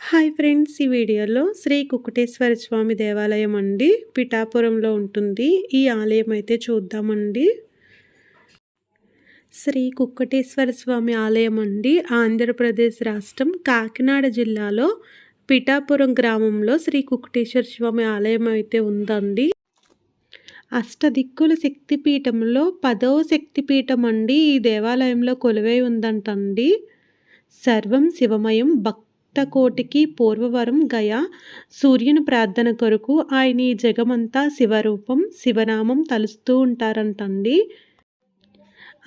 Hi friends ఈ వీడియోలో శ్రీ కుకుటేశ్వర స్వామి దేవాలయం అండి. పిఠాపురంలో ఉంటుంది. ఈ ఆలయం అయితే చూద్దామండి. శ్రీ కుక్కటేశ్వర స్వామి ఆలయం అండి. ఆంధ్రప్రదేశ్ రాష్ట్రం కాకినాడ జిల్లాలో పిఠాపురం గ్రామంలో శ్రీ కుక్కటేశ్వర స్వామి ఆలయం అయితే ఉందండి. అష్టదిక్కుల శక్తిపీఠంలో పదవ శక్తిపీఠం అండి. ఈ దేవాలయంలో కొలువై ఉందంటండి. సర్వం శివమయం భక్తి కోటికి పూర్వవరం గయ. సూర్యుని ప్రార్థన కొరకు ఆయన ఈ జగమంతా శివరూపం శివనామం తలుస్తూ ఉంటారంటండి.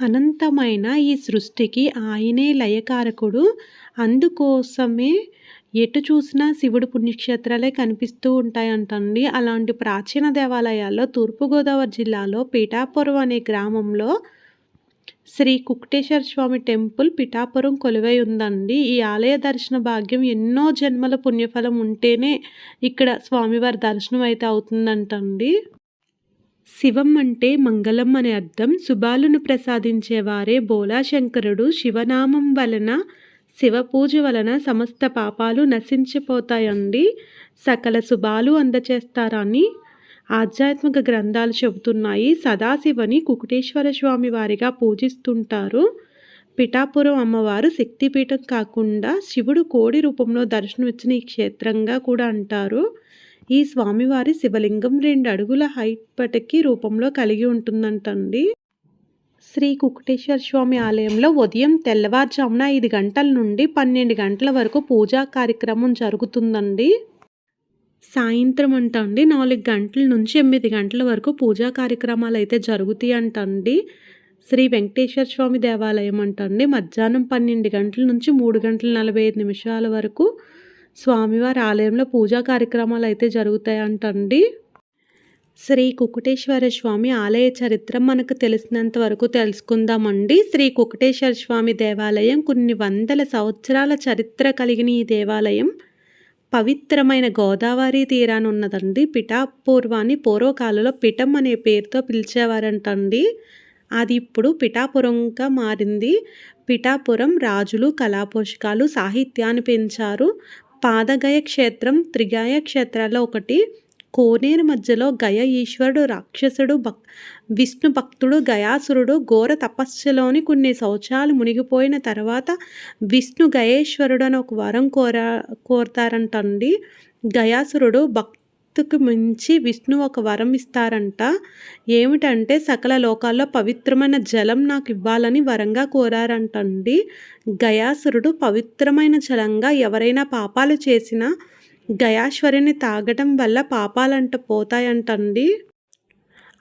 అనంతమైన ఈ సృష్టికి ఆయనే లయకారకుడు. అందుకోసమే ఎటు చూసినా శివుడు పుణ్యక్షేత్రాలే కనిపిస్తూ ఉంటాయంటండి. అలాంటి ప్రాచీన దేవాలయాల్లో తూర్పుగోదావరి జిల్లాలో పీఠాపురం అనే గ్రామంలో శ్రీ కుక్టేశ్వర స్వామి టెంపుల్ పిఠాపురం కొలువై ఉందండి. ఈ ఆలయ దర్శన భాగ్యం ఎన్నో జన్మల పుణ్యఫలం ఉంటేనే ఇక్కడ స్వామివారి దర్శనం అయితే అవుతుందంటండి. శివం అంటే మంగళం అనే అర్థం. శుభాలను ప్రసాదించేవారే బోలాశంకరుడు. శివనామం వలన శివ పూజ వలన సమస్త పాపాలు నశించిపోతాయండి. సకల శుభాలు అందచేస్తారని ఆధ్యాత్మిక గ్రంథాలు చెబుతున్నాయి. సదాశివని కుకుటేశ్వర స్వామి వారిగా పూజిస్తుంటారు. పిఠాపురం అమ్మవారు శక్తిపీఠం కాకుండా శివుడు కోడి రూపంలో దర్శనమిచ్చిన ఈ క్షేత్రంగా కూడా అంటారు. ఈ స్వామివారి శివలింగం రెండు అడుగుల హైట్ పటకి రూపంలో కలిగి ఉంటుందంటండి. శ్రీ కుకుటేశ్వర స్వామి ఆలయంలో ఉదయం తెల్లవారుజామున ఐదు గంటల నుండి పన్నెండు గంటల వరకు పూజా కార్యక్రమం జరుగుతుందండి. సాయంత్రం అంట అండి. నాలుగు గంటల నుంచి ఎనిమిది గంటల వరకు పూజా కార్యక్రమాలు అయితే జరుగుతాయి అంటండి శ్రీ వెంకటేశ్వర స్వామి దేవాలయం అంటండి మధ్యాహ్నం పన్నెండు గంటల నుంచి మూడు గంటల నలభై ఐదు నిమిషాల వరకు స్వామివారి ఆలయంలో పూజా కార్యక్రమాలు అయితే జరుగుతాయంటండి శ్రీ కుకుటేశ్వర స్వామి ఆలయ చరిత్ర మనకు తెలిసినంత వరకు తెలుసుకుందామండి శ్రీ కుకుటేశ్వర స్వామి దేవాలయం కొన్ని వందల సంవత్సరాల చరిత్ర కలిగిన ఈ దేవాలయం. పవిత్రమైన గోదావరి తీరాన ఉన్నదండి. పిఠాపూర్వాన్ని పూర్వకాలంలో పిఠం అనే పేరుతో పిలిచేవారంటండి. అది ఇప్పుడు పిఠాపురంగా మారింది. పిఠాపురం రాజులు కళాపోషకాలు సాహిత్యాన్ని పెంచారు. పాదగయ క్షేత్రం త్రిగాయ క్షేత్రాల్లో ఒకటి. కోనేరు మధ్యలో గయ ఈశ్వరుడు రాక్షసుడు భక్ విష్ణు భక్తుడు గయాసురుడు ఘోర తపస్సులోని కొన్ని శౌచాలు మునిగిపోయిన తర్వాత విష్ణు గయేశ్వరుడు అని ఒక వరం కోరా కోరతారంటండి. గయాసురుడు భక్తుకు మించి విష్ణు ఒక వరం ఇస్తారంట. ఏమిటంటే సకల లోకాల్లో పవిత్రమైన జలం నాకు ఇవ్వాలని వరంగా కోరారంటండి. గయాసురుడు పవిత్రమైన జలంగా ఎవరైనా పాపాలు చేసినా గయాశ్వరిని తాగటం వల్ల పాపాలంట పోతాయంటండి.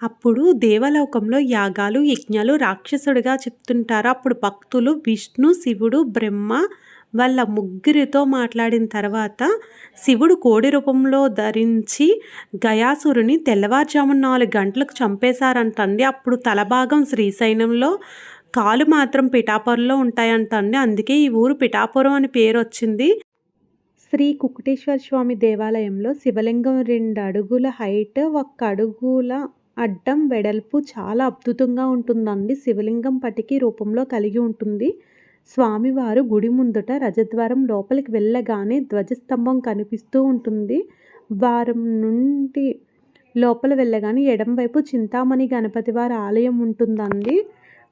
అప్పుడు దేవలోకంలో యాగాలు యజ్ఞాలు రాక్షసుడిగా చెప్తుంటారు. అప్పుడు భక్తులు విష్ణు శివుడు బ్రహ్మ వాళ్ళ ముగ్గురితో మాట్లాడిన తర్వాత శివుడు కోడి రూపంలో ధరించి గయాసురుని తెల్లవారుజామున నాలుగు గంటలకు చంపేశారంటండి. అప్పుడు తలభాగం శ్రీశైలంలో కాలు మాత్రం పిఠాపురంలో ఉంటాయంటండి. అందుకే ఈ ఊరు పిఠాపురం అని పేరు వచ్చింది శ్రీ కుకుటేశ్వర స్వామి దేవాలయంలో శివలింగం రెండు అడుగుల హైట్ ఒక్క అడుగుల అడ్డం వెడల్పు చాలా అద్భుతంగా ఉంటుందండి. శివలింగం పటికి రూపంలో కలిగి ఉంటుంది. స్వామివారు గుడి ముందుట రజద్వారం లోపలికి వెళ్ళగానే ధ్వజస్తంభం కనిపిస్తూ ఉంటుంది. వారం నుండి లోపల వెళ్ళగానే ఎడంవైపు చింతామణి గణపతి వారి ఆలయం ఉంటుందండి.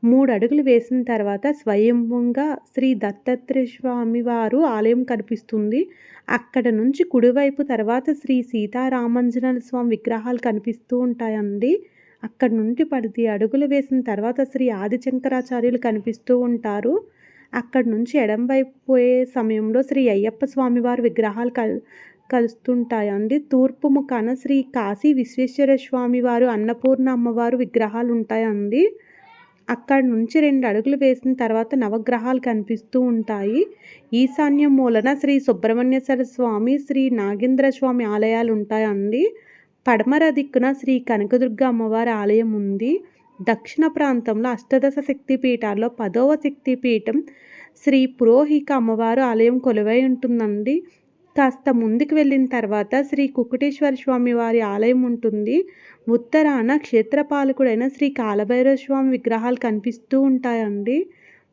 మూడు అడుగులు వేసిన తర్వాత స్వయంగా శ్రీ దత్తాత్రేయ స్వామి వారు ఆలయం కనిపిస్తుంది. అక్కడ నుంచి కుడివైపు తర్వాత శ్రీ సీతారామంజన స్వామి విగ్రహాలు కనిపిస్తూ ఉంటాయండి. అక్కడ నుండి పది అడుగులు వేసిన తర్వాత శ్రీ ఆదిశంకరాచార్యులు కనిపిస్తూ ఉంటారు. అక్కడ నుంచి ఎడంవైపు పోయే సమయంలో శ్రీ అయ్యప్ప స్వామి వారి విగ్రహాలు కల్ కలుస్తుంటాయండి. తూర్పు ముఖాన శ్రీ కాశీ విశ్వేశ్వర స్వామి వారు అన్నపూర్ణ అమ్మవారు విగ్రహాలు ఉంటాయండి. అక్కడి నుంచి రెండు అడుగులు వేసిన తర్వాత నవగ్రహాలు కనిపిస్తూ ఉంటాయి. ఈశాన్యం మూలన శ్రీ సుబ్రహ్మణ్యేశ్వర స్వామి శ్రీ నాగేంద్ర స్వామి ఆలయాలు ఉంటాయండి. పడమర దిక్కున శ్రీ కనకదుర్గ అమ్మవారి ఆలయం ఉంది. దక్షిణ ప్రాంతంలో అష్టదశ శక్తిపీఠాల్లో పదవ శక్తిపీఠం శ్రీ పురోహిక అమ్మవారు ఆలయం కొలువై ఉంటుందండి. కాస్త ముందుకు వెళ్ళిన తర్వాత శ్రీ కుకుటేశ్వర స్వామి వారి ఆలయం ఉంటుంది. ఉత్తరాన క్షేత్రపాలకుడైన శ్రీ కాలభైరవ స్వామి విగ్రహాలు కనిపిస్తూ ఉంటాయండి.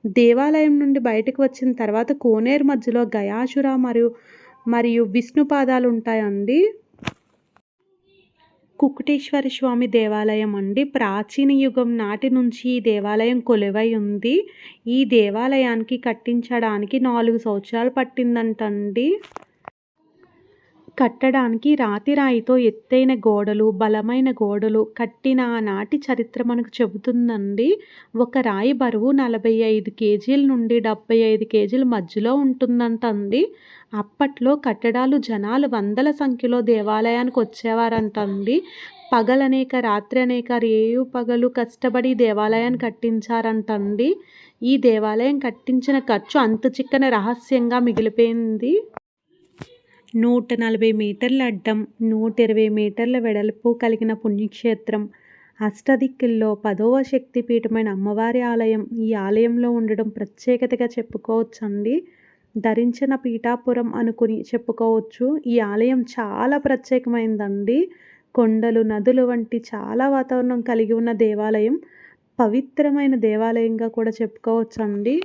దేవాలయం నుండి బయటకు వచ్చిన తర్వాత కోనేరు మధ్యలో గయాసుర మరియు మరియు విష్ణు పాదాలు ఉంటాయండి. కుకుటేశ్వర స్వామి దేవాలయం అండి. ప్రాచీన యుగం నాటి నుంచి ఈ దేవాలయం కొలువై ఉంది. ఈ దేవాలయానికి కట్టించడానికి నాలుగు సంవత్సరాలు పట్టిందంటండి. కట్టడానికి రాతి రాయితో ఎత్తైన గోడలు బలమైన గోడలు కట్టిన ఆనాటి చరిత్ర మనకు చెబుతుందండి. ఒక రాయి బరువు నలభై ఐదు కేజీల నుండి డెబ్బై ఐదు కేజీల మధ్యలో ఉంటుందంట అండి అప్పట్లో కట్టడాలు జనాలు వందల సంఖ్యలో దేవాలయానికి వచ్చేవారంటండి. పగలనేక రాత్రి అనేక రేయు పగలు కష్టపడి దేవాలయాన్ని కట్టించారంటండి. ఈ దేవాలయం కట్టించిన ఖర్చు అంతు చిక్కని రహస్యంగా మిగిలిపోయింది. నూట నలభై మీటర్ల అడ్డం నూట ఇరవై మీటర్ల వెడల్పు కలిగిన పుణ్యక్షేత్రం. అష్టదిక్కుల్లో పదవ శక్తిపీఠమైన అమ్మవారి ఆలయం ఈ ఆలయంలో ఉండడం ప్రత్యేకతగా చెప్పుకోవచ్చండి. ధరించిన పీఠాపురం అనుకుని చెప్పుకోవచ్చు. ఈ ఆలయం చాలా ప్రత్యేకమైందండి. కొండలు నదులు వంటి చాలా వాతావరణం కలిగి ఉన్న దేవాలయం. పవిత్రమైన దేవాలయంగా కూడా చెప్పుకోవచ్చండి.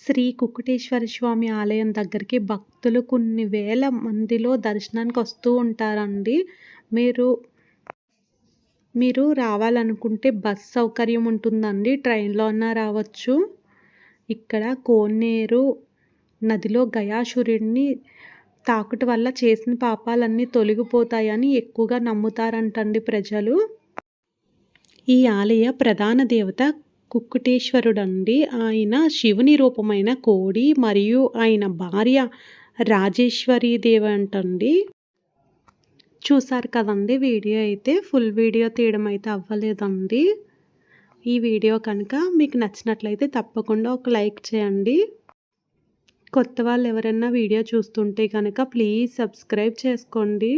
శ్రీ కుకుటేశ్వర స్వామి ఆలయం దగ్గరికి భక్తులు కొన్ని వేల మందిలో దర్శనానికి వస్తూ ఉంటారండి. మీరు మీరు రావాలనుకుంటే బస్ సౌకర్యం ఉంటుందండి. ట్రైన్లో అన్నా రావచ్చు. ఇక్కడ కోనేరు నదిలో గయాసురుడిని తాకుట వల్ల చేసిన పాపాలన్నీ తొలగిపోతాయని ఎక్కువగా నమ్ముతారంటండి ప్రజలు. ఈ ఆలయ ప్రధాన దేవత కుక్కుటేశ్వరుడండి. ఆయన శివుని రూపమైన కోడి మరియు ఆయన భార్య రాజేశ్వరీదేవి అంటండి. చూసారు కదండి వీడియో అయితే. ఫుల్ వీడియో తీయడం అయితే అవ్వలేదండి. ఈ వీడియో కనుక మీకు నచ్చినట్లయితే తప్పకుండా ఒక లైక్ చేయండి. కొత్త వాళ్ళు ఎవరైనా వీడియో చూస్తుంటే కనుక ప్లీజ్ సబ్స్క్రైబ్ చేసుకోండి.